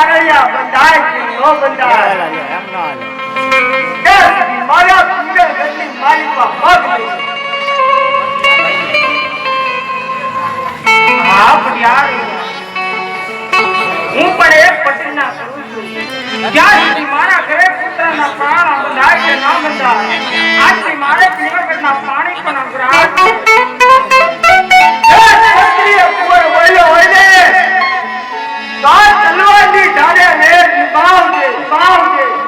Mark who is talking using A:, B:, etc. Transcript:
A: પારણિયા બંધાય નો બંધાય?
B: એમ ના હાલે.
A: મારા માલિકમાં પગ નહીં પણ Cadê ele? Balde, é balde.